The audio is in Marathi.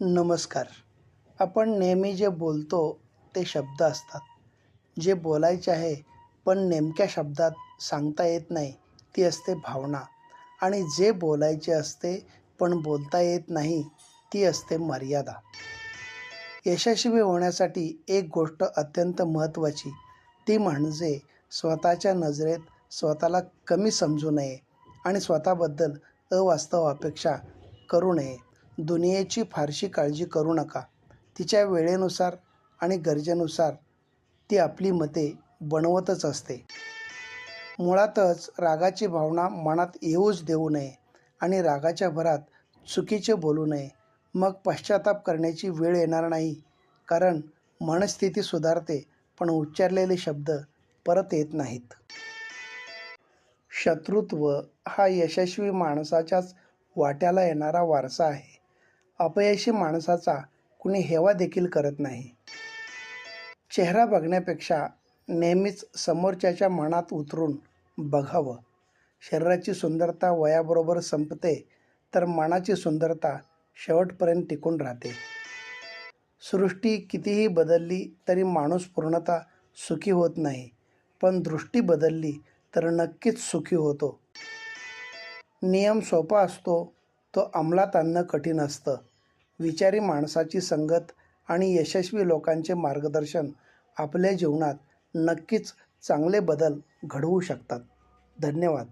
नमस्कार. आपण नेहमी जे बोलतो ते शब्द असतात. जे बोलायचे आहे पण नेमक्या शब्दात सांगता येत नाही ती असते भावना. आणि जे बोलायचे असते पण बोलता येत नाही ती असते मर्यादा. यशस्वी होण्यासाठी एक गोष्ट अत्यंत महत्त्वाची. ती म्हणजे स्वतःच्या नजरेत स्वतःला कमी समजू नये आणि स्वतःबद्दल अवास्तव अपेक्षा करू नये. दुनियेची फारशी काळजी करू नका. तिच्या वेळेनुसार आणि गरजेनुसार ती आपली मते बनवतच असते. मुळातच रागाची भावना मनात येऊच देऊ नये आणि रागाच्या भरात चुकीचे बोलू नये. मग पश्चाताप करण्याची वेळ येणार नाही. कारण मनस्थिती सुधारते पण उच्चारलेले शब्द परत येत नाहीत. शत्रुत्व हा यशस्वी माणसाच्याच वाट्याला येणारा वारसा आहे. अपयशी माणसाचा कुणी हेवा देखील करत नाही. चेहरा बघण्यापेक्षा नेहमीच समोरच्याच्या मनात उतरून बघावं. शरीराची सुंदरता वयाबरोबर संपते तर मनाची सुंदरता शेवटपर्यंत टिकून राहते. सृष्टी कितीही बदलली तरी माणूस पूर्णतः सुखी होत नाही पण दृष्टी बदलली तर नक्कीच सुखी होतो. नियम सोपा असतो तो अंमलात आणणं कठीण असतं. विचारी माणसाची संगत आणि यशस्वी लोकांचे मार्गदर्शन आपल्या जीवनात नक्कीच चांगले बदल घडवू शकतात. धन्यवाद.